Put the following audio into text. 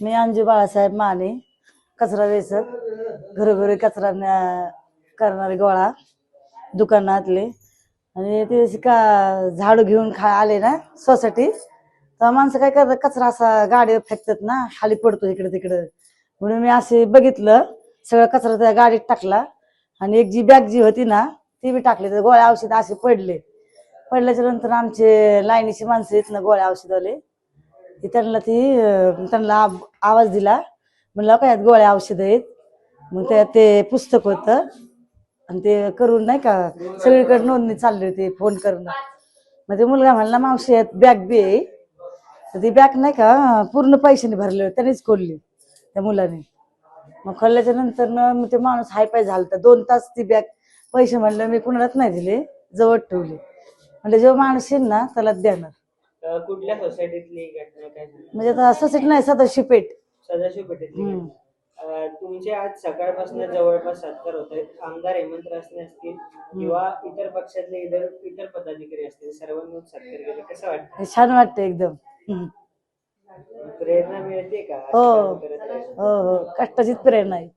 मी अंजू बाळासाहेब माने कचरा वेचक घरोघरी कचरा न्या- करणारे गोळा दुकानातले. आणि ते असे का झाडू घेऊन खा आले ना सोसायटी तर माणसं काय करतात कचरा असा गाडीवर फेकतात ना खाली पडतो इकडे तिकडे. म्हणून मी असे बघितलं सगळं कचरा त्या गाडीत टाकला. आणि एक जी बॅग जी होती ना ती बी टाकली तर गोळ्या औषध असे पडले. पडल्याच्या नंतर आमचे लाईनीची माणसं येत ना गोळ्या आले. ती त्यांना ती त्यांना आव- आवाज दिला. म्हणलं काय यात गोळ्या औषध आहेत? मग त्यात ते पुस्तक होतं. आणि ते करून नाही का सगळीकडे नोंदणी चालली होती फोन करणं मग ते मुलगा म्हणला मावशी यात बॅग बी आहे. तर ती बॅग नाही का पूर्ण पैशाने भरले त्यांनीच त्यानेच खोलली त्या मुलाने. मग खोलल्याच्या नंतर मग ते माणूस हाय पाय झाला दोन तास ती बॅग पैसे म्हणलं मी कुणालाच नाही दिले जवळ ठेवले. म्हणजे जो माणूस येईल ना त्यालाच देणार अ, कुठल्या सोसायटीतली घटना काय सांगा? म्हणजे आता असंच नाही सदस्य पेठ सदाशिव पेठेतली हम्म. घटना. अ, तुमचे आज सकाळपासून जवळपास सत्कार होत आहेत आमदार हेमंत रासने असतील किंवा इतर पक्षातले इतर इतर पदाधिकारी असतील सर्वांनी सत्कार केले कसं वाटतं हे छान वाटतं एकदम हम्म. प्रेरणा मिळते का हो. काम करत राहायला? हो हो कष्टाचीच प्रेरणा आहे